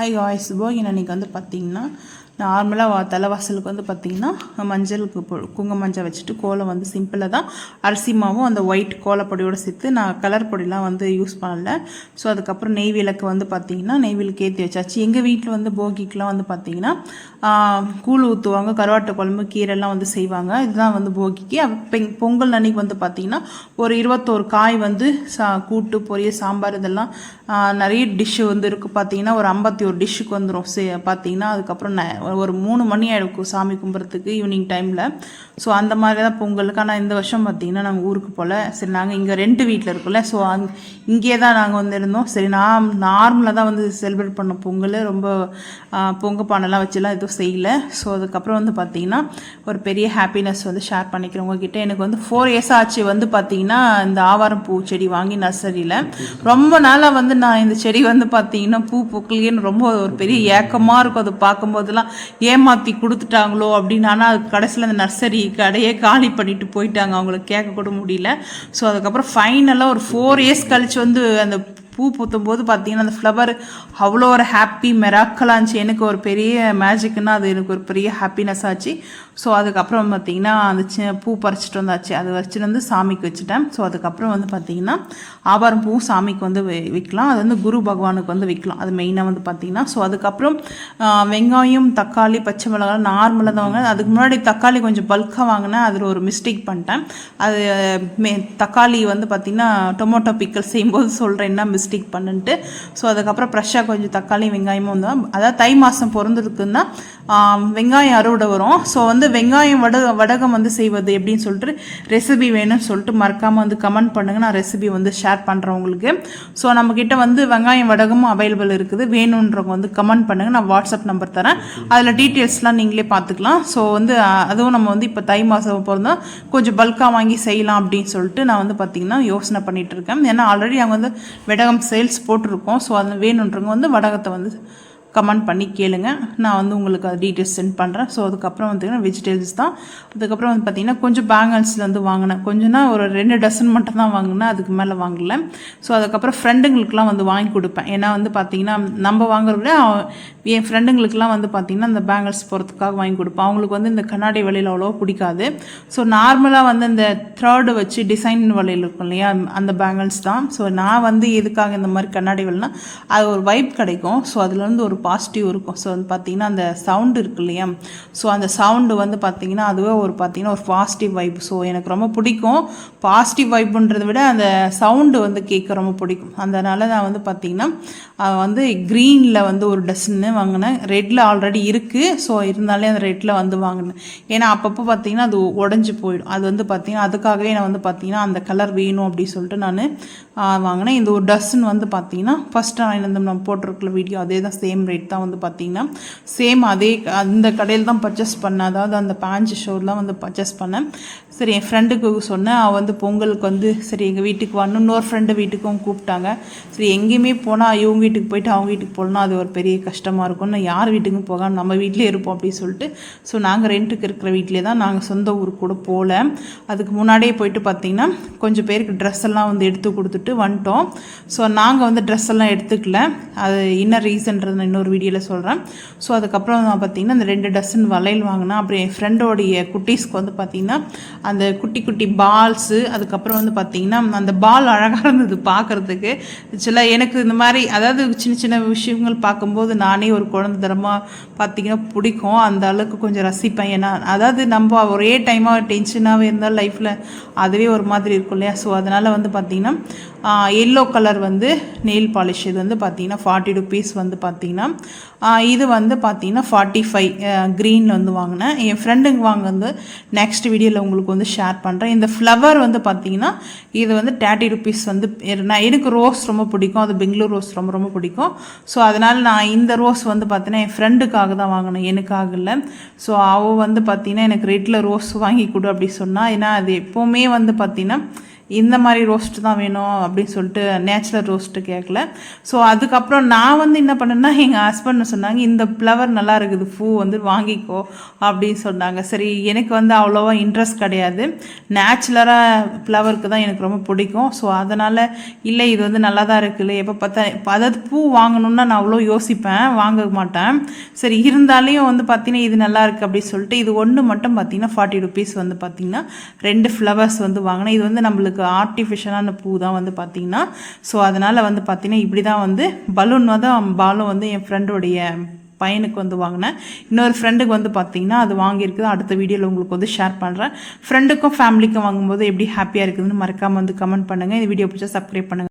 High guys போகி அன்னைக்கு வந்து பார்த்திங்கன்னா நார்மலாக தலைவாசலுக்கு வந்து பார்த்திங்கன்னா மஞ்சளுக்கு பொ- குங்கும மஞ்சள் வச்சுட்டு கோலம் வந்து சிம்பிளாக தான். அரிசி மாவும் அந்த ஒயிட் கோலப்பொடியோடு சேர்த்து நான் கலர் பொடிலாம் வந்து யூஸ் பண்ணல. ஸோ அதுக்கப்புறம் நெய் விளக்கு வந்து பார்த்தீங்கன்னா நெய் விளக்கு ஏற்றி வச்சாச்சு. எங்கள் வீட்டில் வந்து போகிக்கெலாம் வந்து பார்த்தீங்கன்னா கூழ் ஊற்றுவாங்க கருவாட்டை குழம்பு கீரைலாம் வந்து செய்வாங்க. இதுதான் வந்து போகிக்கு. பெங் பொங்கல் அன்னைக்கு வந்து பார்த்திங்கன்னா ஒரு இருபத்தோரு காய் வந்து சா கூட்டு பொரியல் சாம்பார் இதெல்லாம் நிறைய டிஷ்ஷு வந்து இருக்குது பார்த்தீங்கன்னா ஒரு ஐம்பத்தி ஒரு டிஷ்ஷுக்கு வந்துடும் சே பார்த்திங்கன்னா அதுக்கப்புறம் ந- ஒரு மூணு மணி ஆகிடும் சாமி கும்பிட்றதுக்கு ஈவினிங் டைமில் ஸோ அந்த மாதிரி தான் பொங்கலுக்கு. ஆனால் இந்த வருஷம் பார்த்தீங்கன்னா நாங்கள் ஊருக்கு போகல சரி நாங்கள் இங்கே ரெண்டு வீட்டில் இருக்கோம்ல. ஸோ அங் இங்கே தான் நாங்கள் வந்து இருந்தோம். சரி நான் நார்மலாக தான் வந்து செலிப்ரேட் பண்ணோம் பொங்கல். ரொம்ப பொங்க பானைலாம் வச்சுலாம் எதுவும் செய்யல. ஸோ அதுக்கப்புறம் வந்து பார்த்திங்கன்னா ஒரு பெரிய ஹாப்பினஸ் வந்து ஷேர் பண்ணிக்கிறேன் உங்ககிட்ட. எனக்கு வந்து ஃபோர் இயர்ஸ் ஆச்சு வந்து பார்த்திங்கன்னா இந்த ஆவாரம் பூ செடி வாங்கி நர்சரியில். ரொம்ப நாளாக வந்து நான் இந்த செடி வந்து பார்த்தீங்கன்னா பூ பூக்கலையேன்னு ரொம்ப ஒரு பெரிய ஏக்கமாக இருக்கும். அது பார்க்கும்போதெல்லாம் ஏமாற்றி கொடுத்துட்டாங்களோ அப்படின்னு. ஆனால் அது கடைசியில் அந்த நர்சரி கடையே காலி பண்ணிட்டு போயிட்டாங்க. அவங்களுக்கு கேட்க கூட முடியல. ஸோ அதுக்கப்புறம் ஃபைனலாக ஒரு ஃபோர் இயர்ஸ் கழிச்சு வந்து அந்த பூ பூத்தும் போது பார்த்தீங்கன்னா அந்த ஃப்ளவர் அவ்வளோ ஒரு ஹாப்பி மெராக்கலாக இருந்துச்சு. எனக்கு ஒரு பெரிய மேஜிக்னா அது எனக்கு ஒரு பெரிய ஹாப்பினஸ் ஆச்சு. ஸோ அதுக்கப்புறம் பார்த்தீங்கன்னா அந்த சி பூ பறிச்சிட்டு வந்தாச்சு. அது வச்சுட்டு வந்து சாமிக்கு வச்சுட்டேன். ஸோ அதுக்கப்புறம் வந்து பார்த்தீங்கன்னா ஆபாரம் பூ சாமிக்கு வந்து விற்கலாம் அது வந்து குரு பகவானுக்கு வந்து விற்கலாம் அது மெயினாக வந்து பார்த்தீங்கன்னா. ஸோ அதுக்கப்புறம் வெங்காயம் தக்காளி பச்சை மிளகாய் நார்மலாக தான் வாங்கினேன். அதுக்கு முன்னாடி தக்காளி கொஞ்சம் பல்காக வாங்கினேன். அதில் ஒரு மிஸ்டேக் பண்ணிட்டேன். அது மே தக்காளி வந்து பார்த்திங்கன்னா டொமேட்டோ பிக்கல் செய்யும்போது சொல்கிறேன் என்ன மிஸ்டேக் பண்ணுன்ட்டு. ஸோ அதுக்கப்புறம் ஃப்ரெஷ்ஷாக கொஞ்சம் தக்காளி வெங்காயமும் வந்து அதாவது தை மாதம் பிறந்ததுக்குன்னா வெங்காயம் அறுவடை வரும். ஸோ வந்து வெங்காயம் வட வடகம் வந்து செய்வது எப்படின்னு சொல்லிட்டு ரெசிபி வேணும்னு சொல்லிட்டு மறக்காமல் வந்து கமெண்ட் பண்ணுங்கள் நான் ரெசிபி வந்து ஷேர் பண்ணுறேன் உங்களுக்கு. ஸோ நம்மக்கிட்ட வந்து வெங்காயம் வடகமும் அவைலபிள் இருக்குது. வேணுன்றவங்க வந்து கமெண்ட் பண்ணுங்கள் நான் வாட்ஸ்அப் நம்பர் தரேன். அதில் டீட்டெயில்ஸ்லாம் நீங்களே பார்த்துக்கலாம். ஸோ வந்து அதுவும் நம்ம வந்து இப்போ தை மாதம் பிறந்தோம் கொஞ்சம் பல்காக வாங்கி செய்யலாம் அப்படின்னு சொல்லிட்டு நான் வந்து பார்த்திங்கன்னா யோசனை பண்ணிகிட்டு இருக்கேன். ஏன்னா ஆல்ரெடி அவங்க வந்து வடகம் சேல்ஸ் போட்டிருக்கோம். ஸோ அது வேணுன்றவங்க வந்து வடகத்தை வந்து கமெண்ட் பண்ணி கேளுங்க. நான் வந்து உங்களுக்கு அது டீட்டெயில்ஸ் சென்ட் பண்ணுறேன் ஸோ அதுக்கப்புறம் வந்து வெஜிடபிள்ஸ் தான். அதுக்கப்புறம் வந்து பார்த்தீங்கன்னா கொஞ்சம் பேங்கிள்ஸில் வந்து வாங்கினேன். கொஞ்சம்னா ஒரு ரெண்டு டசன் மட்டும் தான் வாங்கினேன். அதுக்கு மேலே வாங்கல. ஸோ அதுக்கப்புறம் ஃப்ரெண்டுங்களுக்குலாம் வந்து வாங்கி கொடுப்பேன். ஏன்னா வந்து பார்த்தீங்கன்னா நம்ம வாங்குறத விட என் ஃப்ரெண்டுங்களுக்குலாம் வந்து பார்த்திங்கன்னா அந்த பேங்கிள்ஸ் போகிறதுக்காக வாங்கி கொடுப்பேன். அவங்களுக்கு வந்து இந்த கண்ணாடி வலையில் அவ்வளோ பிடிக்காது. ஸோ நார்மலாக வந்து இந்த த்ரார்டு வச்சு டிசைன் வலையில் இருக்கும் இல்லையா அந்த பேங்கிள்ஸ் தான். ஸோ நான் வந்து எதுக்காக இந்த மாதிரி கண்ணாடி வலைனா அது ஒரு வைப் கிடைக்கும். ஸோ அதில் இருந்து ஒரு பாசிட்டிவ் இருக்கும். ஸோ வந்து பார்த்திங்கன்னா அந்த சவுண்டு இருக்கு இல்லையா? ஸோ அந்த சவுண்டு வந்து பார்த்திங்கன்னா அதுவே ஒரு பார்த்தீங்கன்னா ஒரு பாசிட்டிவ் வைப் ஸோ எனக்கு ரொம்ப பிடிக்கும். பாசிட்டிவ் வைப்புன்றதை விட அந்த சவுண்டு வந்து கேட்க ரொம்ப பிடிக்கும். அதனால நான் வந்து பார்த்திங்கன்னா வந்து க்ரீனில் வந்து ஒரு டஸ்ன்னு வாங்கினேன். ரெட்டில் ஆல்ரெடி இருக்குது ஸோ இருந்தாலே அந்த ரெட்டில் வந்து வாங்கினேன். ஏன்னா அப்பப்போ பார்த்தீங்கன்னா அது உடஞ்சி போயிடும். அது வந்து பார்த்திங்கன்னா அதுக்காகவே நான் வந்து பார்த்திங்கன்னா அந்த கலர் வேணும் அப்படின்னு சொல்லிட்டு நான் வாங்கினேன். இந்த ஒரு டஸ்ன்னு வந்து பார்த்தீங்கன்னா ஃபஸ்ட்டு நான் இந்த நம்ம போட்டிருக்கிற வீடியோ அதே தான் சேம் ரேட் தான் வந்து பார்த்தீங்கன்னா சேம் அதே அந்த கடையில் தான் பர்ச்சேஸ் பண்ணேன். அதாவது அந்த பேஞ்சு ஷோர்லாம் வந்து பர்ச்சேஸ் பண்ணேன். சரி என் ஃப்ரெண்டுக்கு சொன்னேன். அவள் வந்து பொங்கலுக்கு வந்து சரி எங்கள் வீட்டுக்கு வரணும் இன்னொரு ஃப்ரெண்டு வீட்டுக்கும் கூப்பிட்டாங்க. சரி எங்கேயுமே போனால் இவங்க வீட்டுக்கு போயிட்டு அவங்க வீட்டுக்கு போகலன்னா அது ஒரு பெரிய கஷ்டமாக இருக்கும். நான் யார் வீட்டுக்கும் போகாமல் நம்ம வீட்டிலே இருப்போம் அப்படின்னு சொல்லிட்டு ஸோ நாங்கள் ரெண்ட்டுக்கு இருக்கிற வீட்டிலே தான் நாங்கள் சொந்த ஊருக்கு கூட போகல அதுக்கு முன்னாடியே போயிட்டு பார்த்தீங்கன்னா கொஞ்சம் பேருக்கு ட்ரெஸ் எல்லாம் வந்து எடுத்து கொடுத்துட்டு வந்துட்டோம். ஸோ நாங்கள் வந்து ட்ரெஸ் எல்லாம் எடுத்துக்கல. அது என்ன ரீசன்றது நான் இன்னொரு வீடியோவில் சொல்கிறேன் ஸோ அதுக்கப்புறம் நான் பார்த்தீங்கன்னா அந்த ரெண்டு டசன் வளையல் வாங்கினேன். அப்புறம் என் ஃப்ரெண்டோடைய குட்டீஸ்க்கு வந்து பார்த்தீங்கன்னா அந்த குட்டி குட்டி பால்ஸு அதுக்கப்புறம் வந்து பார்த்தீங்கன்னா அந்த பால் அழகாக இருந்தது பார்க்குறதுக்கு சில எனக்கு இந்த மாதிரி அதாவது சின்ன சின்ன விஷயங்கள் பார்க்கும்போது நானே ஒரு குழந்தை தரமாக பார்த்திங்கன்னா பிடிக்கும். அந்த அளவுக்கு கொஞ்சம் ரசிப்பேன். ஏன்னா அதாவது நம்ம ஒரே டைமாக டென்ஷனாகவே இருந்தால் லைஃப்பில் அதுவே ஒரு மாதிரி இருக்கும் இல்லையா? ஸோ அதனால் வந்து பார்த்திங்கன்னா எல்லோ கலர் வந்து நெயில் பாலிஷ் இது வந்து பார்த்திங்கன்னா ஃபார்ட்டி ருபீஸ் வந்து பார்த்திங்கன்னா இது வந்து பார்த்திங்கன்னா ஃபார்ட்டி ஃபைவ் க்ரீனில் வந்து வாங்கினேன். என் ஃப்ரெண்டுங்க வாங்கினது நெக்ஸ்ட் வீடியோவில் உங்களுக்கு வந்து ஷேர் பண்ணுறேன் இந்த ஃப்ளவர் வந்து பார்த்திங்கன்னா இது வந்து தேர்ட்டி ருபீஸ் வந்து நான் எனக்கு ரோஸ் ரொம்ப பிடிக்கும். அது பெங்களூர் ரோஸ் ரொம்ப ரொம்ப பிடிக்கும். ஸோ அதனால் நான் இந்த ரோஸ் வந்து பார்த்தீங்கன்னா என் ஃப்ரெண்டுக்காக தான் வாங்கினேன். எனக்காக இல்லை. ஸோ அவள் வந்து பார்த்திங்கன்னா எனக்கு ரெட்டில் ரோஸ் வாங்கி கொடு அப்படி சொன்னால் ஏன்னா அது எப்போவுமே வந்து பார்த்தீங்கன்னா இந்த மாதிரி ரோஸ்ட் தான் வேணும் அப்படின்னு சொல்லிட்டு நேச்சுரல் ரோஸ்ட்டு கேட்கல ஸோ அதுக்கப்புறம் நான் வந்து என்ன பண்ணேன்னா எங்கள் ஹஸ்பண்ட் சொன்னாங்க இந்த ஃப்ளவர் நல்லா இருக்குது பூ வந்து வாங்கிக்கோ அப்படின்னு சொன்னாங்க. சரி எனக்கு வந்து அவ்வளோவா இன்ட்ரெஸ்ட் கிடையாது. நேச்சுரலாக ஃப்ளவருக்கு தான் எனக்கு ரொம்ப பிடிக்கும். ஸோ அதனால் இல்லை இது வந்து நல்லா தான் இருக்குல்ல எப்போ பார்த்தா அதாவது பூ வாங்கணும்னா நான் அவ்வளோ யோசிப்பேன் வாங்க மாட்டேன். சரி இருந்தாலையும் வந்து பார்த்தீங்கன்னா இது நல்லா இருக்குது அப்படின்னு சொல்லிட்டு இது ஒன்று மட்டும் பார்த்தீங்கன்னா ஃபார்ட்டி ருபீஸ் வந்து பார்த்தீங்கன்னா ரெண்டு ஃப்ளவர்ஸ் வந்து வாங்கினேன். இது வந்து நம்மளுக்கு ஆர்டிஃபிஷியலான பூ தான் வந்து பார்த்தீங்கன்னா ஸோ அதனால் வந்து பார்த்தீங்கன்னா இப்படி தான் வந்து பலூன் தான் பாலும் வந்து என் ஃப்ரெண்டோடைய பையனுக்கு வந்து வாங்கினேன். இன்னொரு ஃப்ரெண்டுக்கு வந்து பார்த்தீங்கன்னா அது வாங்கியிருக்குது. அடுத்த வீடியோவில் உங்களுக்கு வந்து ஷேர் பண்ணுறேன் ஃப்ரெண்டுக்கும் ஃபேமிலிக்கும் வாங்கும்போது எப்படி ஹாப்பியாக இருக்குதுன்னு மறக்காமல் வந்து கமெண்ட் பண்ணுங்கள் இந்த வீடியோ பிடிச்சா சப்ஸ்கிரைப் பண்ணுங்கள்